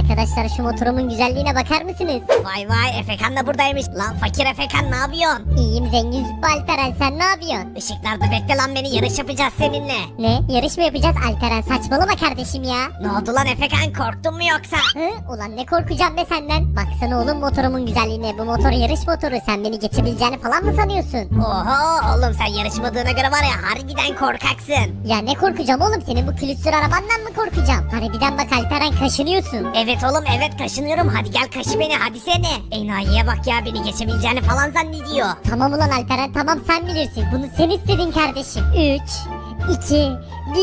Arkadaşlar şu motorumun güzelliğine bakar mısınız? Vay vay Efekan da buradaymış. Lan fakir Efekan ne yapıyorsun? İyiyim zengin Züppe Alperen sen ne yapıyorsun? Işıklarda bekle lan beni yarış yapacağız seninle. Ne yarış mı yapacağız Alperen saçmalama kardeşim ya. Ne oldu lan Efekan korktun mu yoksa? Hı? Ulan ne korkacağım be senden. Baksana oğlum motorumun güzelliğine. Bu motor yarış motoru. Sen beni geçebileceğini falan mı sanıyorsun? Oho oğlum sen yarışmadığına göre var ya harbiden korkaksın. Ya ne korkacağım oğlum senin bu külüstür arabandan mı korkacağım? Harbiden bak Alperen kaşınıyorsun. Evet oğlum evet kaşınıyorum hadi gel kaşı beni hadi seni. Enayiye bak ya beni geçebileceğini falan zannediyor. Tamam ulan Alperen tamam sen bilirsin. Bunu sen istedin kardeşim. 3, 2, 1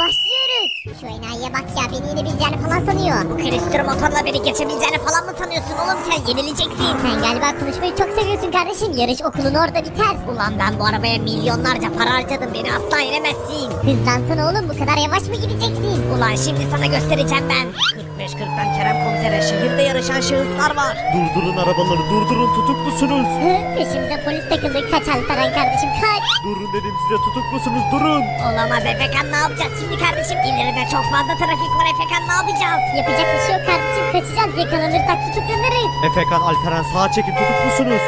başlıyoruz. Şu enayiye bak ya beni yenebileceğini falan sanıyor. Bu külüstür motorla beni geçebileceğini falan mı sanıyorsun oğlum sen yenileceksin. Sen galiba konuşmayı çok seviyorsun kardeşim. Yarış okulun orada biter. Ulan ben bu arabaya milyonlarca para harcadım beni asla yenemezsin. Hızlansana oğlum bu kadar yavaş mı gideceksin? Ulan şimdi sana göstereceğim ben. 45-40'tan Kerem komisere şehirde yarışan şahıslar var. Durdurun arabaları durdurun tutuklusunuz. Hı, peşimize polis takıldı. Kaç Alperen kardeşim kaç. Durun dedim size tutuklusunuz durun. Olamaz Efekan ne yapacağız şimdi kardeşim? İleride çok fazla trafik var Efekan ne yapacağız? Yapacak bir şey yok kardeşim. Kaçacağız yakalanırsak tutuklanırız. Efekan Alperen sağa çekin tutuklusunuz.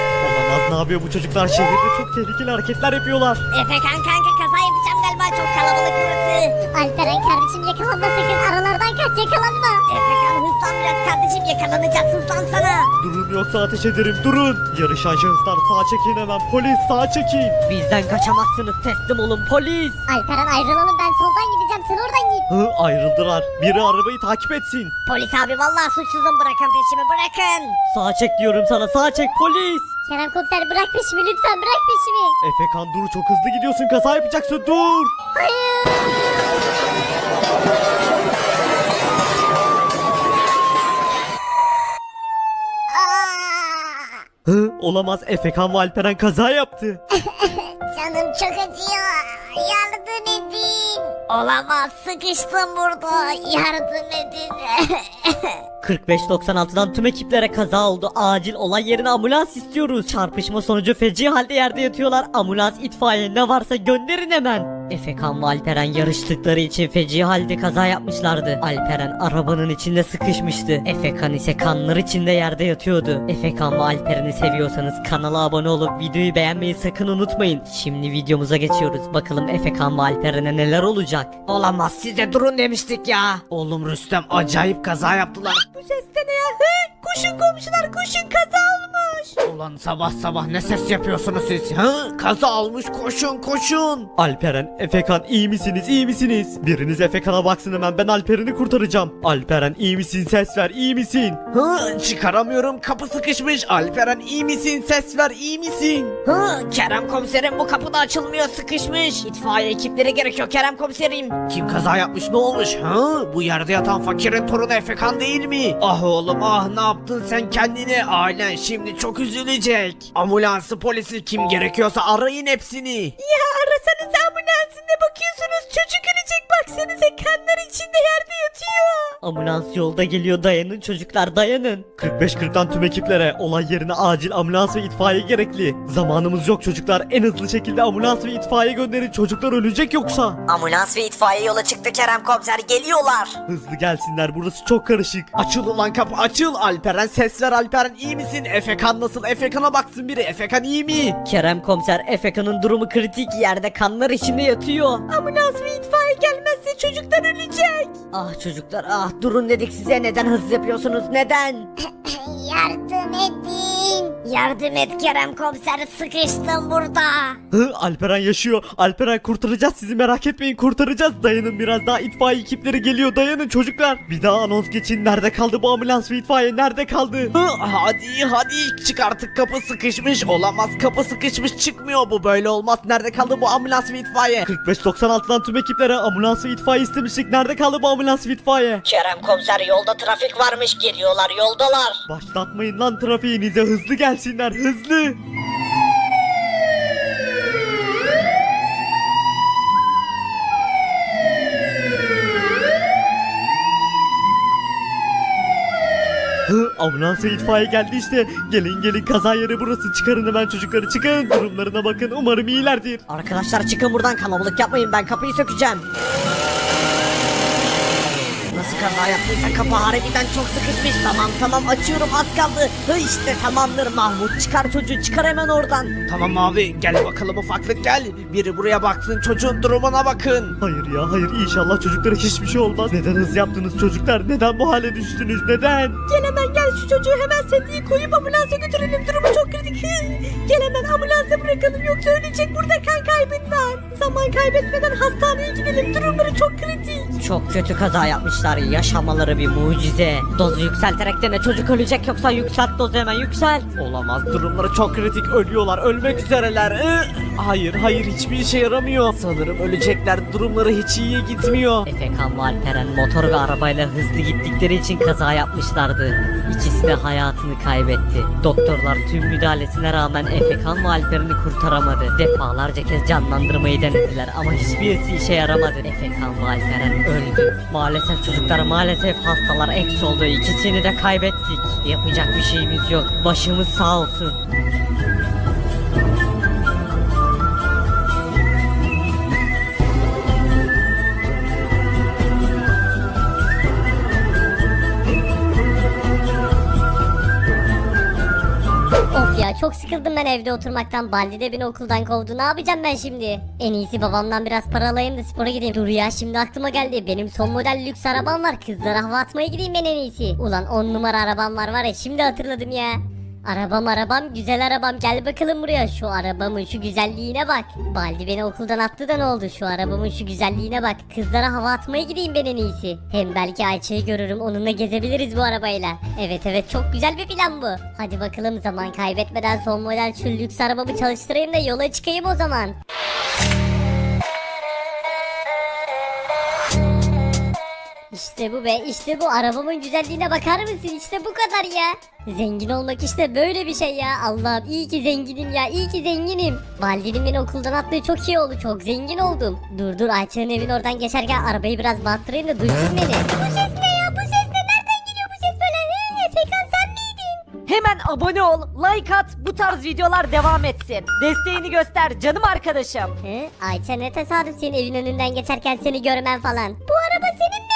Olamaz ne yapıyor bu çocuklar şehirde çok tehlikeli hareketler yapıyorlar. Efekan kanka kaza yapacağım galiba çok kalabalık burası. Alperen kardeşim yakalanma sakın. Aralardan kaç yakalanma. Efekan hızlan biraz kardeşim yakalanacağız hızlansana. Durun yoksa ateş ederim durun. Yarışan şahıslar sağa çekin hemen polis sağa çekin. Bizden kaçamazsınız teslim olun polis. Alperen ayrılalım ben soldan gideceğim sen oradan git. Hı ayrıldılar. Biri arabayı takip etsin. Polis abi vallahi suçsuzum bırakın peşimi bırakın. Sağ çek diyorum sana sağ çek polis. Kerem komiser bırak peşimi lütfen bırak peşimi. Efekan dur çok hızlı gidiyorsun kaza yapacaksın dur. Hı olamaz Efekan ve Alperen kaza yaptı. canım çok acıyor. Yardım edin. Olamaz sıkıştım burada yardım edin. 45-96'dan tüm ekiplere kaza oldu. Acil olay yerine ambulans istiyoruz. Çarpışma sonucu feci halde yerde yatıyorlar. Ambulans, itfaiye ne varsa gönderin hemen. Efekan ve Alperen yarıştıkları için feci halde kaza yapmışlardı. Alperen arabanın içinde sıkışmıştı. Efekan ise kanlar içinde yerde yatıyordu. Efekan ve Alperen'i seviyorsanız kanala abone olup videoyu beğenmeyi sakın unutmayın. Şimdi videomuza geçiyoruz. Bakalım Efekan ve Alperen'e neler olacak. Olamaz size durun demiştik ya. Oğlum Rüstem acayip kaza yaptılar. Bu ses de ne ya? He? Koşun komşular koşun kaza olmuş. Ulan sabah sabah ne ses yapıyorsunuz siz? Ha? Kaza olmuş koşun koşun. Alperen, Efekan iyi misiniz iyi misiniz? Biriniz Efekan'a baksın hemen ben Alperen'i kurtaracağım. Alperen iyi misin ses ver iyi misin? Hı, çıkaramıyorum kapı sıkışmış. Alperen iyi misin? Ses ver iyi misin? Hı, Kerem komiserim bu kapı da açılmıyor sıkışmış. İtfaiye ekipleri gerekiyor Kerem komiserim. Kim kaza yapmış ne olmuş? Hı, bu yerde yatan fakirin torunu Efekan değil mi? Ah oğlum ah ne yaptın sen kendine? Ailen şimdi çok üzülecek. Ambulansı polisi kim gerekiyorsa arayın hepsini. Ya arasanız ambulansın ne bakıyorsunuz? Çocuk ölecek baksanıza kanlar içinde yerde yatıyor. Ambulans yolda geliyor dayanın çocuklar dayanın. 45-40'tan tüm ekiplere olay yerine acil ambulans ve itfaiye gerekli. Zamanımız yok çocuklar en hızlı şekilde ambulans ve itfaiye gönderin çocuklar ölecek yoksa. Ambulans ve itfaiye yola çıktı Kerem komiser geliyorlar. Hızlı gelsinler burası çok karışık. Açıl ulan kapı açıl Alperen ses ver Alperen iyi misin? Efekan nasıl? Efekan'a baksın biri Efekan iyi mi? Kerem komiser Efeka'nın durumu kritik yerde kanlar içinde yatıyor. Ambulans ve itfaiye gelmezse çocuklar ölecek. Ah çocuklar ah durun dedik size neden hız yapıyorsunuz neden? Yardım edin. yardım et Kerem komiser sıkıştım burada. Hı, Alperen yaşıyor. Alperen kurtaracağız sizi merak etmeyin kurtaracağız. Dayanın biraz daha itfaiye ekipleri geliyor dayanın çocuklar. Bir daha anons geçin. Nerede kaldı bu ambulans ve itfaiye nerede kaldı? Hı, hadi hadi çık artık kapı sıkışmış olamaz kapı sıkışmış çıkmıyor bu böyle olmaz nerede kaldı bu ambulans ve itfaiye 45-96'dan tüm ekiplere ambulans ve itfaiye istemiştik. Nerede kaldı bu ambulans ve itfaiye? Kerem komiser yolda trafik varmış geliyorlar yoldalar. Başlatmayın lan trafiğinize hızlı gelsinler hızlı. Hı, ambulans ve itfaiye geldi işte. Gelin gelin kaza yeri burası. Çıkarın hemen çocukları çıkın. Durumlarına bakın. Umarım iyilerdir. Arkadaşlar çıkın buradan kalabalık yapmayın ben kapıyı sökeceğim. Nasıl kaza yaptıysa kapı harbiden çok sıkışmış. Tamam tamam açıyorum az kaldı. Hı işte tamamdır Mahmut çıkar çocuğu çıkar hemen oradan. Tamam abi gel bakalım ufaklık gel. Biri buraya baksın çocuğun durumuna bakın. Hayır ya hayır inşallah çocuklara hiçbir şey olmaz. Neden hız yaptınız çocuklar? Neden bu hale düştünüz? Neden? Gel hemen gel şu çocuğu hemen sediye koyup ambulansa götürelim durumu çok kritik. gel hemen ambulansa bırakalım yoksa ölecek burada kan kaybından. Zaman kaybetmeden hastaneye gidelim durumları çok kritik. Çok kötü kaza yapmışlar. Yaşamaları bir mucize. Dozu yükselterek dene çocuk ölecek yoksa yükselt dozu hemen yükselt. Olamaz durumları çok kritik ölüyorlar ölmek üzereler. Hayır hayır hiçbir işe yaramıyor. Sanırım ölecekler durumları hiç iyiye gitmiyor. Efekan ve Alperen motor ve arabayla hızlı gittikleri için kaza yapmışlardı. İkisi de hayatını kaybetti. Doktorlar tüm müdahalesine rağmen Efekan ve Alperen'i kurtaramadı. Defalarca kez canlandırmayı denediler ama hiçbirisi işe yaramadı. Efekan ve Alperen öldü. Maalesef çocuklar maalesef hastalar eksi oldu. İkisini de kaybettik. Yapacak bir şeyimiz yok. Başımız sağ olsun. Ya çok sıkıldım ben evde oturmaktan. Baldi de beni okuldan kovdu. Ne yapacağım ben şimdi? En iyisi babamdan biraz para alayım da spora gideyim. Dur ya şimdi aklıma geldi. Benim son model lüks arabam var. Kızlara hava atmaya gideyim ben en iyisi. Ulan 10 numara arabam var var ya şimdi hatırladım ya. Arabam arabam güzel arabam. Gel bakalım buraya. Şu arabamın şu güzelliğine bak. Baldi beni okuldan attı da ne oldu? Şu arabamın şu güzelliğine bak. Kızlara hava atmaya gideyim ben en iyisi. Hem belki Ayça'yı görürüm. Onunla gezebiliriz bu arabayla. Evet evet. Çok güzel bir plan bu. Hadi bakalım zaman kaybetmeden son model şu lüks arabamı çalıştırayım da yola çıkayım o zaman İşte bu be işte bu arabamın güzelliğine bakar mısın işte bu kadar ya. Zengin olmak işte böyle bir şey ya Allah'ım iyi ki zenginim ya iyi ki zenginim. Validinin beni okuldan attığı çok iyi oldu çok zengin oldum. Dur dur Ayça'nın evin oradan geçerken arabayı biraz battırayım da duysun beni. Bu ses ne ya bu ses ne nereden geliyor bu ses böyle? Hı, Efekan sen miydin? Hemen abone ol, like at, bu tarz videolar devam etsin. Desteğini göster canım arkadaşım. Hı? Ayça ne tesadüf senin evin önünden geçerken seni görmen falan. Bu araba senin mi?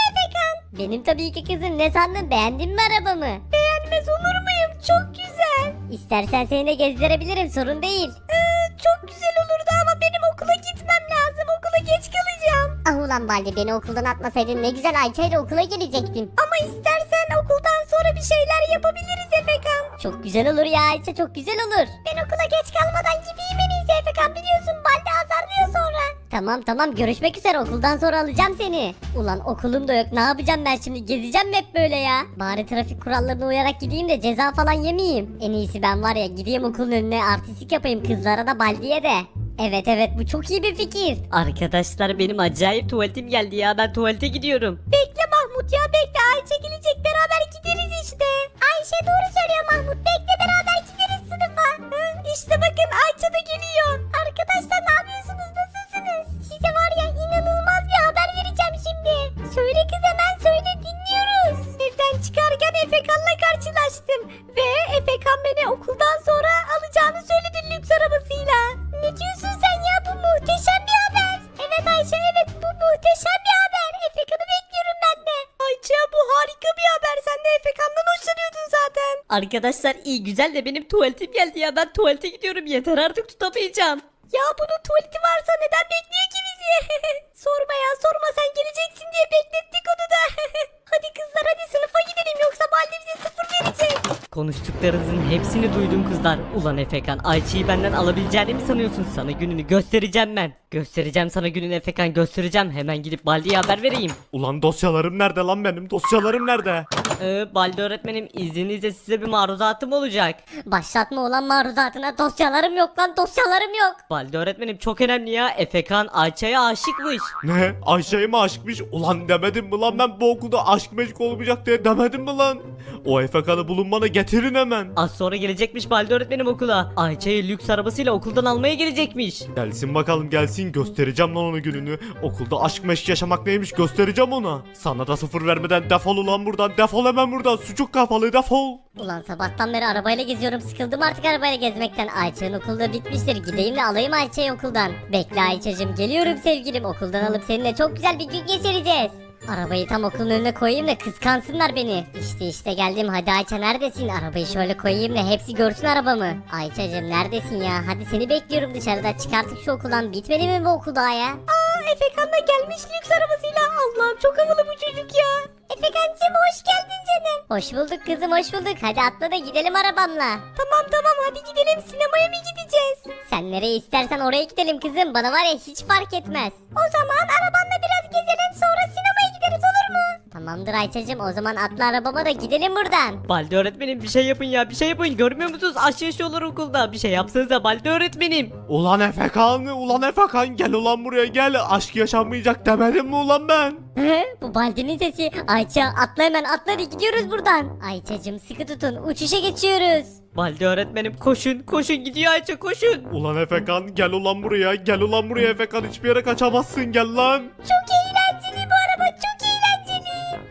Benim tabii ki kızım ne sandın beğendin mi arabamı? Beğenmez olur muyum çok güzel. İstersen seni de gezdirebilirim sorun değil. çok güzel olurdu ama benim okula gitmem lazım okula geç kalacağım. Ah ulan Baldi beni okuldan atmasaydın ne güzel Ayça ile okula gelecektim. Ama istersen okuldan sonra bir şeyler yapabiliriz Efekan. Çok güzel olur ya Ayça çok güzel olur. Ben okula geç kalmadan gideyim en iyisi Efekan biliyorsun. Tamam tamam görüşmek üzere okuldan sonra alacağım seni. Ulan okulum da yok ne yapacağım ben şimdi gezeceğim mi hep böyle ya. Bari trafik kurallarına uyarak gideyim de ceza falan yemeyeyim. En iyisi ben var ya gideyim okulun önüne artistik yapayım kızlara da Baldi'ye de. Evet evet bu çok iyi bir fikir. Arkadaşlar benim acayip tuvaletim geldi ya ben tuvalete gidiyorum. Bekle Mahmut ya bekle Ayşe gelecek beraber gideriz işte. Ayşe doğru söylüyor Mahmut bekle beraber gideriz sınıfa. işte bakın Ayça da geliyor. Arkadaşlar iyi güzel de benim tuvaletim geldi ya ben tuvalete gidiyorum yeter artık tutamayacağım. Ya bunun tuvaleti varsa neden Konuştuklarınızın hepsini duydum kızlar. Ulan Efekan Ayça'yı benden alabileceğini mi sanıyorsun? Sana gününü göstereceğim ben. Göstereceğim sana gününü Efekan göstereceğim. Hemen gidip Baldi'ye haber vereyim. Ulan dosyalarım nerede lan benim? Dosyalarım nerede? Ee, Baldi öğretmenim izninizle size bir maruzatım olacak. Başlatma olan maruzatına dosyalarım yok lan dosyalarım yok. Baldi öğretmenim çok önemli ya. Efekan Ayça'ya aşıkmış. Ne? Ayşe'ye mi aşıkmış? Ulan demedim mi lan ben bu okulda aşk meşk olmayacak diye demedim mi lan? O efekanı bulun bana getirin hemen. Az sonra gelecekmiş Baldi öğretmenim okula. Ayça'yı lüks arabasıyla okuldan almaya gelecekmiş. Gelsin bakalım gelsin göstereceğim lan onun gününü. Okulda aşk meşk yaşamak neymiş göstereceğim ona. Sana da sıfır vermeden defol ulan buradan defol hemen buradan sucuk kafalı defol. Ulan sabahtan beri arabayla geziyorum sıkıldım artık arabayla gezmekten. Ayça'nın okulda bitmiştir gideyim de alayım Ayça'yı okuldan. Bekle Ayça'cım geliyorum sevgilim okuldan alıp seninle çok güzel bir gün geçireceğiz. Arabayı tam okulun önüne koyayım da kıskansınlar beni. İşte işte geldim hadi Ayça neredesin? Arabayı şöyle koyayım da hepsi görsün arabamı. Ayça'cım neredesin ya? Hadi seni bekliyorum dışarıda çıkartıp şu okuldan. Bitmedi mi bu okul daha ya? Aa Efekan da gelmiş lüks arabasıyla. Allah'ım çok havalı bu çocuk ya. Efekancığım hoş geldin canım. Hoş bulduk kızım hoş bulduk. Hadi atla da gidelim arabamla. Tamam tamam hadi gidelim sinemaya mı gideceğiz? Sen nereye istersen oraya gidelim kızım. Bana var ya hiç fark etmez. O zaman arabanla Tamamdır Ayça'cığım o zaman atla arabama da gidelim buradan. Balde öğretmenim bir şey yapın ya bir şey yapın görmüyor musunuz aşk yaşıyorlar okulda bir şey yapsanıza Balde öğretmenim. Ulan Efekan, ulan Efekan gel ulan buraya gel. Aşk yaşanmayacak demedim mi ulan ben? Bu Baldi'nin sesi. Ayça atla hemen atla hadi gidiyoruz buradan. Ayça'cığım sıkı tutun uçuşa geçiyoruz. Balde öğretmenim koşun koşun gidiyor Ayça koşun. Ulan Efekan gel ulan buraya, gel ulan buraya Efekan hiçbir yere kaçamazsın gel lan. Çok eğlenceli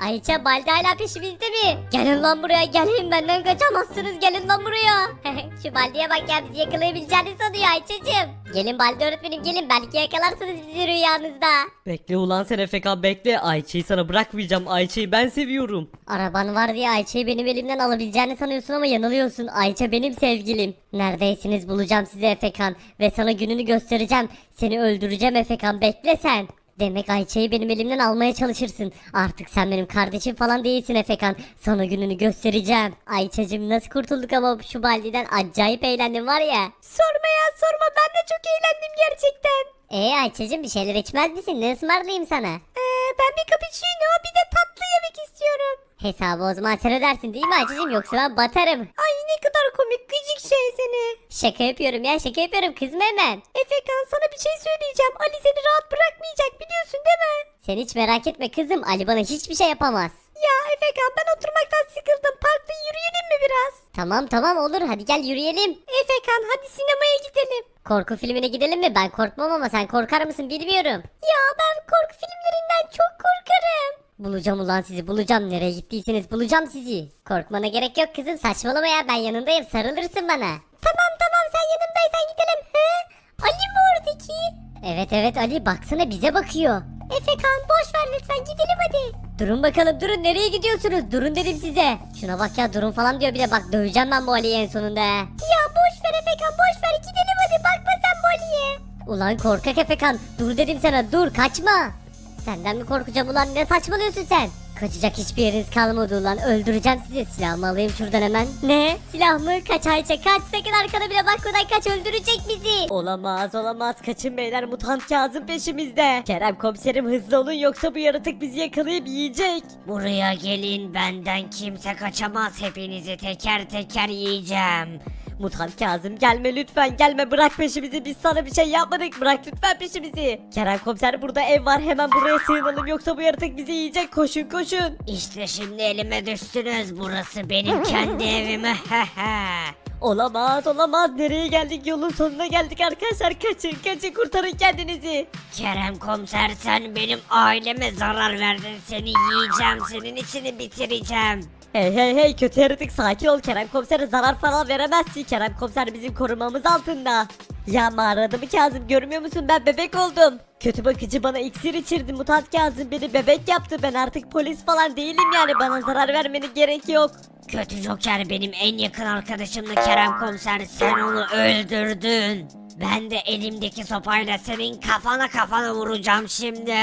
Ayça Baldi hala peşimizde mi? Gelin lan buraya gelin benden kaçamazsınız gelin lan buraya. Şu Baldi'ye bak ya bizi yakalayabileceğini sanıyor Ayça'cığım. Gelin Baldi öğretmenim gelin belki yakalarsınız bizi rüyanızda. Bekle ulan sen Efekan bekle Ayça'yı sana bırakmayacağım Ayça'yı ben seviyorum. Araban var diye Ayça'yı benim elimden alabileceğini sanıyorsun ama yanılıyorsun. Ayça benim sevgilim. Neredeysiniz bulacağım sizi Efekan ve sana gününü göstereceğim. Seni öldüreceğim Efekan bekle sen. Demek Ayça'yı benim elimden almaya çalışırsın. Artık sen benim kardeşim falan değilsin Efekan. Sana gününü göstereceğim. Ayça'cım nasıl kurtulduk ama şu baldiden acayip eğlendim var ya. Sorma ya sorma ben de çok eğlendim gerçekten. Ee Ayça'cım bir şeyler içmez misin? Ne ısmarlayayım sana? Ee, ben bir cappuccino bir de tatlı yemek istiyorum. Hesabı o zaman sen ödersin değil mi Ayça'cım yoksa ben batarım. Ay ne kadar komik gıcık şey seni. Şaka yapıyorum ya şaka yapıyorum kızma hemen. Efekan sana bir şey söyleyeceğim. Ali seni rahat bırakmayacak biliyorsun değil mi? Sen hiç merak etme kızım Ali bana hiçbir şey yapamaz. Ya Efekan ben oturmaktan sıkıldım. Parkta yürüyelim mi biraz? Tamam tamam olur hadi gel yürüyelim. Efekan hadi sinemaya gidelim. Korku filmine gidelim mi? Ben korkmam ama sen korkar mısın bilmiyorum. Ya ben korku filmlerinden çok korkarım. Bulacağım ulan sizi bulacağım. Nereye gittiyseniz bulacağım sizi. Korkmana gerek yok kızım saçmalama ya ben yanındayım sarılırsın bana. Tamam tamam sen yanımdaysan gidelim. He? Ali mi oradaki? Evet evet Ali baksana bize bakıyor. Efekan boş ver lütfen gidelim hadi. Durun bakalım durun nereye gidiyorsunuz? Durun dedim size. Şuna bak ya durun falan diyor bir de bak döveceğim ben bu Ali'yi en sonunda. Ya boş ver Efekan boş ver gidelim hadi bakma sen bu Ali'ye. Ulan korkak Efekan dur dedim sana dur kaçma. Senden mi korkacağım ulan ne saçmalıyorsun sen? Kaçacak hiçbir yeriniz kalmadı ulan öldüreceğim sizi silahımı alayım şuradan hemen. Ne? Silah mı? Kaç Ayça kaç sakın arkana bile bakmadan kaç öldürecek bizi. Olamaz olamaz kaçın beyler mutant Kazım peşimizde. Kerem komiserim hızlı olun yoksa bu yaratık bizi yakalayıp yiyecek. Buraya gelin benden kimse kaçamaz hepinizi teker teker yiyeceğim. Mutant Kazım gelme lütfen gelme bırak peşimizi biz sana bir şey yapmadık bırak lütfen peşimizi. Kerem komiser burada ev var hemen buraya sığınalım yoksa bu yaratık bizi yiyecek koşun koşun. İşte şimdi elime düştünüz burası benim kendi evim. Olamaz olamaz nereye geldik yolun sonuna geldik arkadaşlar kaçın kaçın kurtarın kendinizi. Kerem komiser sen benim aileme zarar verdin seni yiyeceğim senin içini bitireceğim. Hey hey hey kötü yaratık sakin ol Kerem komisere zarar falan veremezsin Kerem komiser bizim korumamız altında. Ya mağarada mı Kazım görmüyor musun ben bebek oldum. Kötü bakıcı bana iksir içirdi mutant Kazım beni bebek yaptı ben artık polis falan değilim yani bana zarar vermenin gerek yok. Kötü Joker benim en yakın arkadaşımdı Kerem komiser sen onu öldürdün. Ben de elimdeki sopayla senin kafana kafana vuracağım şimdi.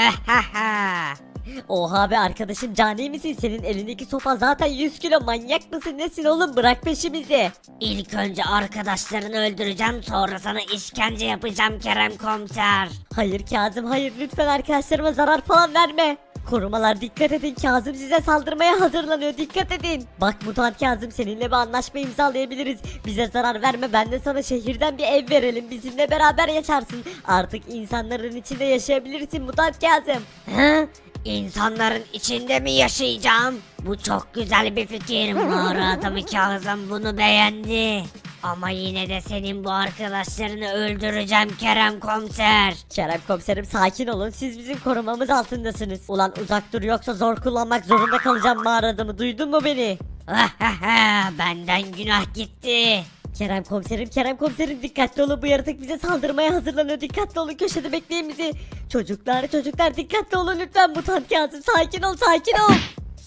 Oha be arkadaşım cani misin senin elindeki sopa zaten 100 kilo manyak mısın nesin oğlum bırak peşimizi. İlk önce arkadaşlarını öldüreceğim sonra sana işkence yapacağım Kerem komiser. Hayır Kazım hayır lütfen arkadaşlarıma zarar falan verme. Korumalar dikkat edin Kazım size saldırmaya hazırlanıyor dikkat edin. Bak mutant Kazım seninle bir anlaşma imzalayabiliriz. Bize zarar verme ben de sana şehirden bir ev verelim bizimle beraber yaşarsın. Artık insanların içinde yaşayabilirsin mutant Kazım. Hı? İnsanların içinde mi yaşayacağım? Bu çok güzel bir fikir. Mağara adamı Kazım bunu beğendi. Ama yine de senin bu arkadaşlarını öldüreceğim Kerem komiser. Kerem komiserim sakin olun siz bizim korumamız altındasınız. Ulan uzak dur yoksa zor kullanmak zorunda kalacağım mağara adamı duydun mu beni? Benden günah gitti. Kerem komiserim Kerem komiserim dikkatli olun bu yaratık bize saldırmaya hazırlanıyor dikkatli olun köşede bekleyin bizi. Çocuklar çocuklar dikkatli olun lütfen mutant Kazım sakin ol sakin ol.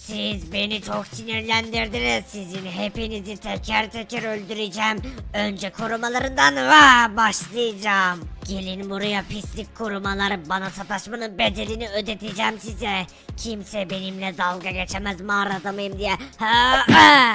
Siz beni çok sinirlendirdiniz. Sizin hepinizi teker teker öldüreceğim. Önce korumalarından va başlayacağım. Gelin buraya pislik korumalar. Bana sataşmanın bedelini ödeteceğim size. Kimse benimle dalga geçemez mağara adamıyım diye. Ha, ha.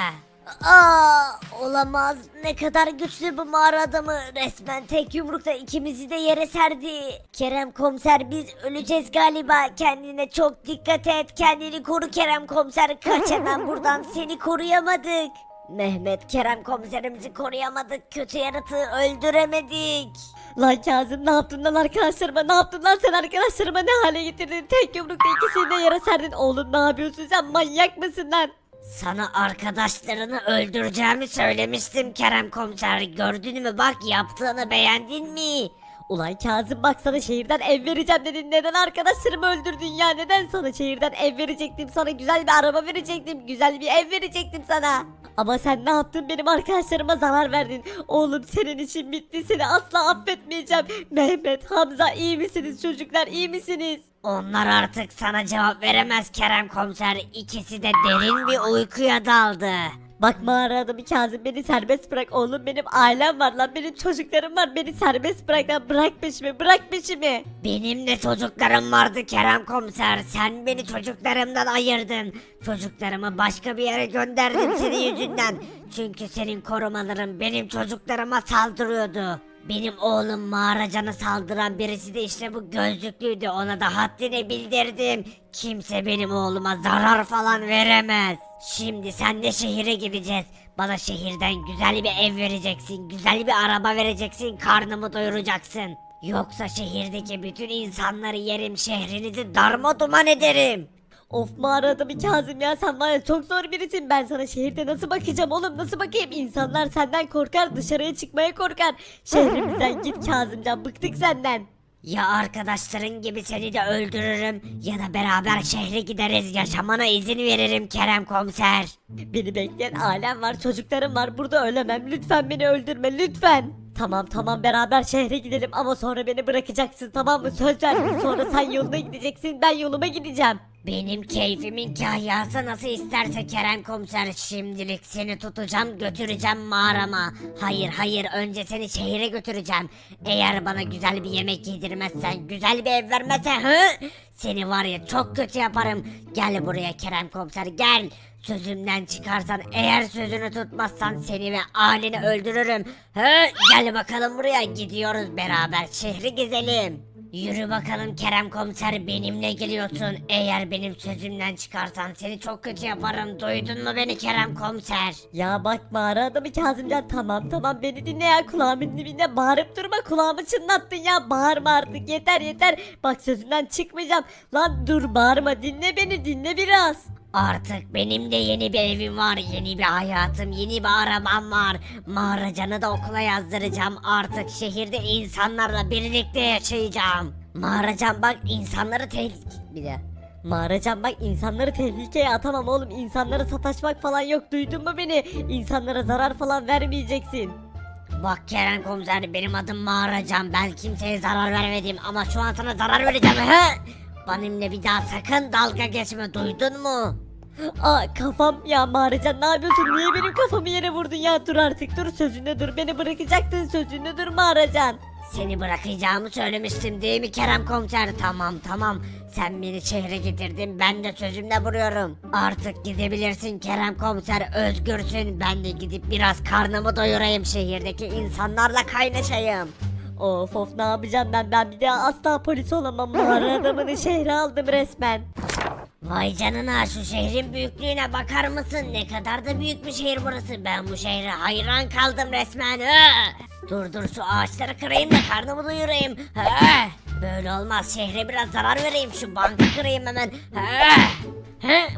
Aa, olamaz. Ne kadar güçlü bu mağara adamı. Resmen tek yumrukta ikimizi de yere serdi. Kerem komiser biz öleceğiz galiba. Kendine çok dikkat et. Kendini koru Kerem komiser. Kaç hemen buradan seni koruyamadık. Mehmet Kerem komiserimizi koruyamadık. Kötü yaratığı öldüremedik. Lan Kazım ne yaptın lan arkadaşlarıma ne yaptın lan sen arkadaşlarıma ne hale getirdin tek yumrukta ikisini de yere serdin oğlum ne yapıyorsun sen manyak mısın lan? Sana arkadaşlarını öldüreceğimi söylemiştim Kerem komiser. Gördün mü bak yaptığını beğendin mi? Ulan Kazım bak sana şehirden ev vereceğim dedin. Neden arkadaşlarımı öldürdün ya? Neden sana şehirden ev verecektim? Sana güzel bir araba verecektim. Güzel bir ev verecektim sana. Ama sen ne yaptın? Benim arkadaşlarıma zarar verdin. Oğlum senin için bitti. Seni asla affetmeyeceğim. Mehmet, Hamza iyi misiniz çocuklar? iyi misiniz? Onlar artık sana cevap veremez Kerem komiser. İkisi de derin bir uykuya daldı. Bak mağara adamı Kazım beni serbest bırak oğlum benim ailem var lan benim çocuklarım var beni serbest bırak lan bırak peşimi bırak peşimi. Benim de çocuklarım vardı Kerem komiser. Sen beni çocuklarımdan ayırdın. Çocuklarımı başka bir yere gönderdim senin yüzünden. Çünkü senin korumaların benim çocuklarıma saldırıyordu. Benim oğlum mağaracana saldıran birisi de işte bu gözlüklüydü. Ona da haddini bildirdim. Kimse benim oğluma zarar falan veremez. Şimdi sen de şehire gideceğiz. Bana şehirden güzel bir ev vereceksin. Güzel bir araba vereceksin. Karnımı doyuracaksın. Yoksa şehirdeki bütün insanları yerim. Şehrinizi darma duman ederim. Of mağara adamı Kazım ya sen var ya çok zor birisin. Ben sana şehirde nasıl bakacağım oğlum nasıl bakayım? İnsanlar senden korkar dışarıya çıkmaya korkar. Şehrimizden git Kazımcan bıktık senden. Ya arkadaşların gibi seni de öldürürüm ya da beraber şehre gideriz. Yaşamana izin veririm Kerem komiser. Beni bekleyen ailem var çocuklarım var. Burada ölemem. Lütfen beni öldürme lütfen. Tamam tamam. Beraber şehre gidelim ama sonra beni bırakacaksın tamam mı? Söz verdin sonra sen yoluna gideceksin ben yoluma gideceğim. Benim keyfimin kahyası nasıl isterse Kerem komiser şimdilik seni tutacağım götüreceğim mağarama. Hayır hayır önce seni şehire götüreceğim. Eğer bana güzel bir yemek yedirmezsen güzel bir ev vermezsen hı? Seni var ya çok kötü yaparım. Gel buraya Kerem komiser gel. Sözümden çıkarsan eğer sözünü tutmazsan seni ve aileni öldürürüm. Hı? Gel bakalım buraya gidiyoruz beraber şehri gezelim. Yürü bakalım Kerem komiser benimle geliyorsun. Eğer benim sözümden çıkarsan seni çok kötü yaparım. Duydun mu beni Kerem komiser? Ya bak mağara adamı Kazımcan tamam tamam beni dinle ya kulağımın dibinde bağırıp durma kulağımı çınlattın ya bağırma artık yeter yeter bak sözünden çıkmayacağım lan dur bağırma dinle beni dinle biraz. Artık benim de yeni bir evim var, yeni bir hayatım, yeni bir arabam var. Mağaracanı da okula yazdıracağım. Artık şehirde insanlarla birlikte yaşayacağım. Mağaracan bak insanları tehlike... Bir de... Mağaracan bak insanları tehlikeye atamam oğlum insanlara sataşmak falan yok duydun mu beni İnsanlara zarar falan vermeyeceksin. Bak Kerem komiser benim adım Mağaracan. Ben kimseye zarar vermedim ama şu an sana zarar vereceğim. He? Benimle bir daha sakın dalga geçme duydun mu? Aa kafam ya Mağaracan ne yapıyorsun niye benim kafamı yere vurdun ya dur artık dur sözünde dur beni bırakacaktın sözünde dur Mağaracan. Seni bırakacağımı söylemiştim değil mi Kerem komiser? Tamam tamam. Sen beni şehre getirdin. Ben de sözümde duruyorum. Artık gidebilirsin Kerem komiser. Özgürsün. Ben de gidip biraz karnımı doyurayım şehirdeki insanlarla kaynaşayım. Of of ne yapacağım ben ben bir daha asla polis olamam mağara adamını şehre aldım resmen. Vay canına şu şehrin büyüklüğüne bakar mısın? Ne kadar da büyük bir şehir burası. Ben bu şehre hayran kaldım resmen. Dur dur şu ağaçları kırayım da karnımı doyurayım. Böyle olmaz şehre biraz zarar vereyim. Şu bankı kırayım hemen.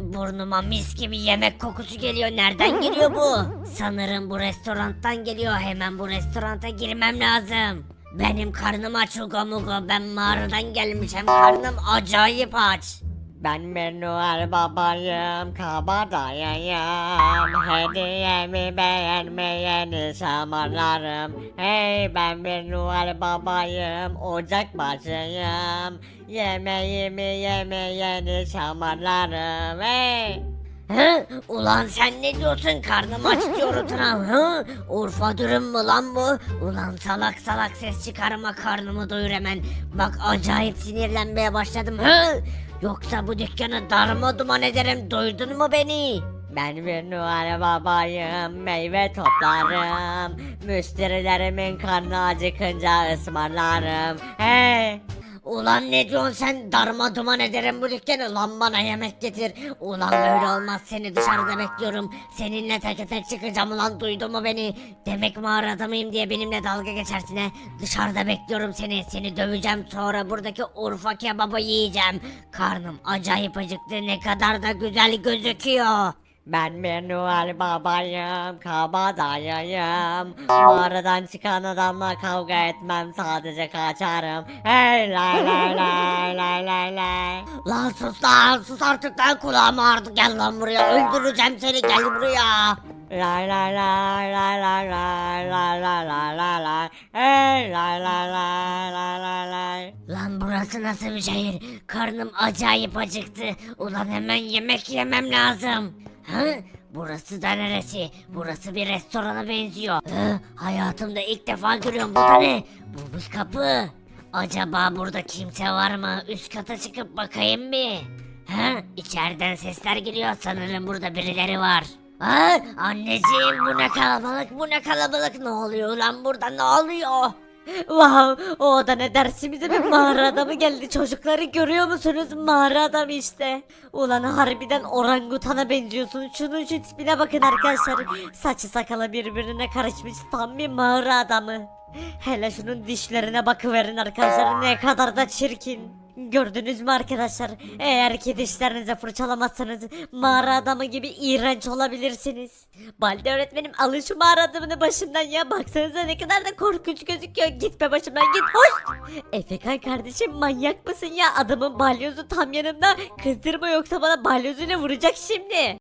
Burnuma mis gibi yemek kokusu geliyor. Nereden geliyor bu? Sanırım bu restorantan geliyor. Hemen bu restoranta girmem lazım. Benim karnım aç uga muga. Ben mağaradan gelmişim. Karnım acayip aç. Ben Noel babayım, kabadayıyım. Hediyemi beğenmeyeni şamarlarım. Hey ben Noel babayım, ocak başıyım. Yemeğimi yemeyeni şamarlarım. Hey! Hı? Ulan sen ne diyorsun karnım aç diyor Tuna Hı? Urfa dürüm mü lan bu? Ulan salak salak ses çıkarma karnımı doyur hemen Bak acayip sinirlenmeye başladım Hı? Yoksa bu dükkanı darma duman ederim duydun mu beni? Ben bir Noel babayım, meyve toplarım. Müşterilerimin karnı acıkınca ısmarlarım. Hey! Ulan ne diyorsun sen? Darma duman ederim bu dükkanı. Lan bana yemek getir. Ulan böyle olmaz. Seni dışarıda bekliyorum. Seninle tek tek çıkacağım. Ulan duydun mu beni? Demek mağara adamıyım diye benimle dalga geçersin he? Dışarıda bekliyorum seni. Seni döveceğim. Sonra buradaki Urfa kebabı yiyeceğim. Karnım acayip acıktı. Ne kadar da güzel gözüküyor Ben Noel babayım, kabadayıyım. Mağaradan çıkan adamla kavga etmem, sadece kaçarım. Hey lay lay lay lay lay lay. Lan sus lan sus artık lan kulağım ağrıdı gel lan buraya öldüreceğim seni gel buraya Lay lay lay lay lay lay lay lay lay lay lay. Hey lay lay lay lay lay lay. Lan burası nasıl bir şehir? Karnım acayip acıktı. Ulan hemen yemek yemem lazım. Hı? Burası da neresi? Burası bir restorana benziyor. Hı? Hayatımda ilk defa görüyorum. Bu da ne? Bu bir kapı. Acaba burada kimse var mı? Üst kata çıkıp bakayım bir. Hı? İçeriden sesler geliyor. Sanırım burada birileri var. Ha? Anneciğim bu ne kalabalık bu ne kalabalık ne oluyor lan burada ne oluyor? Wow, o oda ne dersimize bir mağara adamı geldi. Çocukları görüyor musunuz? Mağara adam işte. Ulan harbiden orangutana benziyorsun. Şunun şu tipine bakın arkadaşlar. Saçı sakalı birbirine karışmış tam bir mağara adamı. Hele şunun dişlerine bakıverin arkadaşlar. Ne kadar da çirkin. Gördünüz mü arkadaşlar? Eğer ki dişlerinizi fırçalamazsanız mağara adamı gibi iğrenç olabilirsiniz. Balde öğretmenim alın şu mağara adamını başımdan ya. Baksanıza ne kadar da korkunç gözüküyor. Gitme başımdan git. Hoş. Efekan kardeşim manyak mısın ya? Adamın balyozu tam yanımda. Kızdırma yoksa bana balyozuyla vuracak şimdi.